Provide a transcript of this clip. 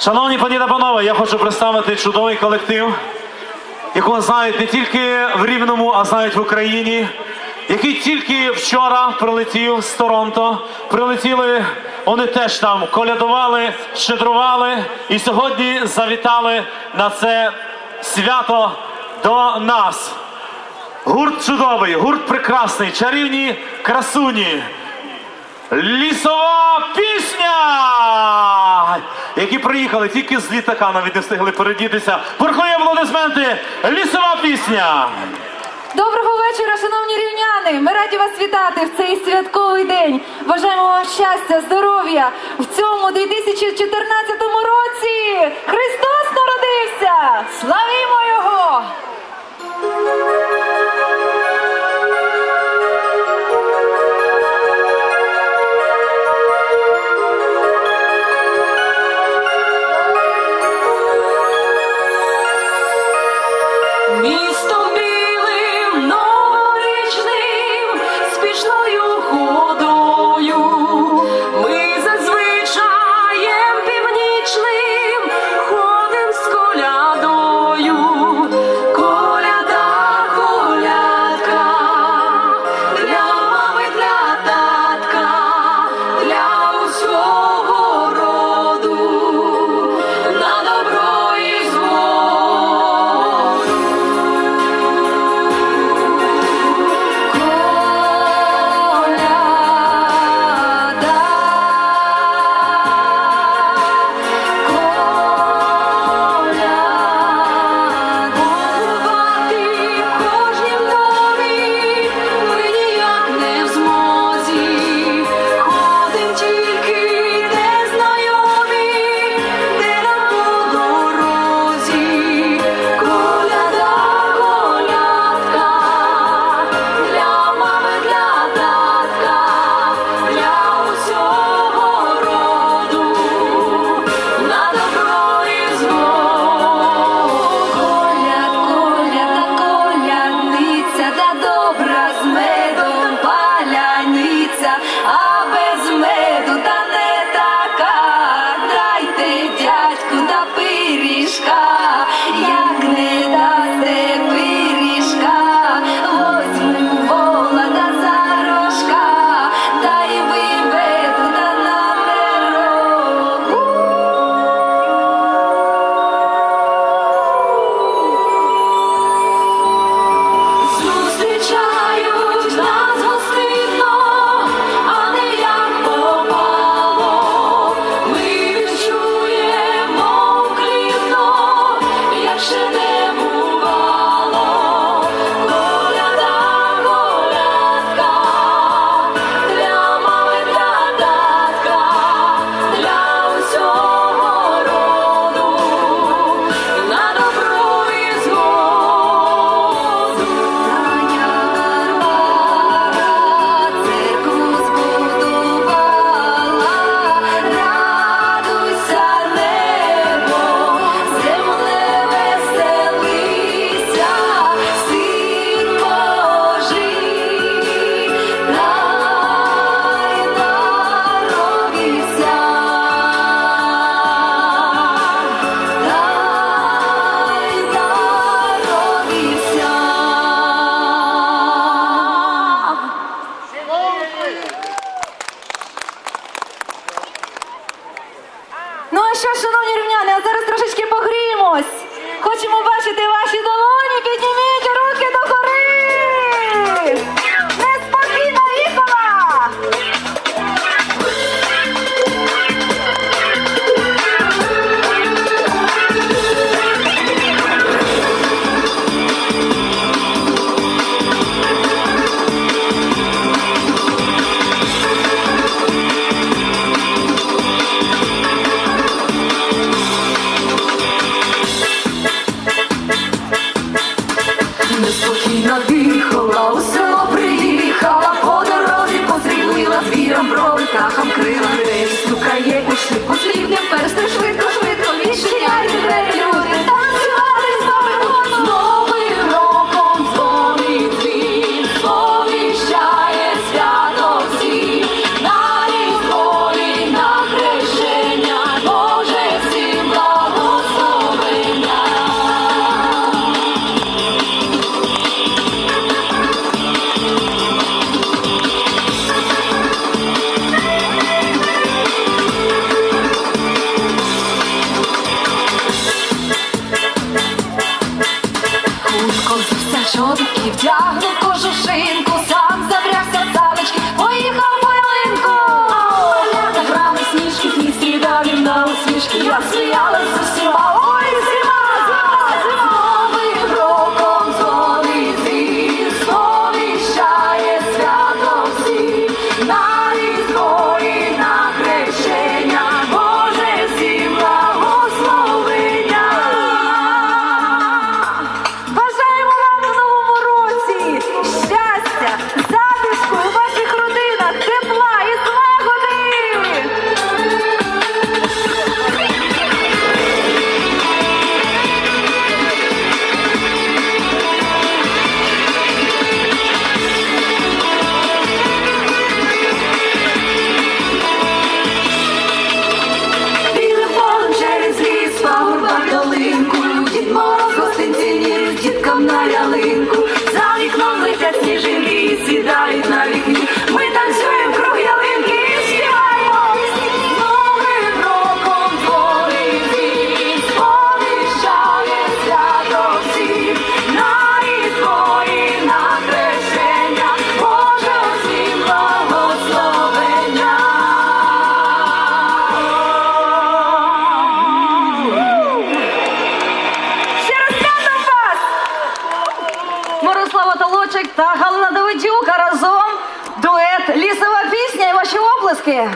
Шановні пані та панове, я хочу представити чудовий колектив, якого знають не тільки в Рівному, а знають в Україні, який тільки вчора прилетів з Торонто. Прилетіли вони теж там, колядували, щедрували і сьогодні завітали на це свято до нас. Гурт чудовий, гурт прекрасний, чарівні красуні. Лісова пісня! які приїхали тільки з літака, навіть не встигли передітися. Бурхливі аплодисменти, лісова пісня. Доброго вечора, шановні рівняни. Ми раді вас вітати в цей святковий день. Бажаємо вам щастя, здоров'я в цьому 2014 році. Христос народився! Славімо Його! দেওয়া আসি তোমার Толочик та Галина Давидюка разом дует лісова пісня і ваші оплески.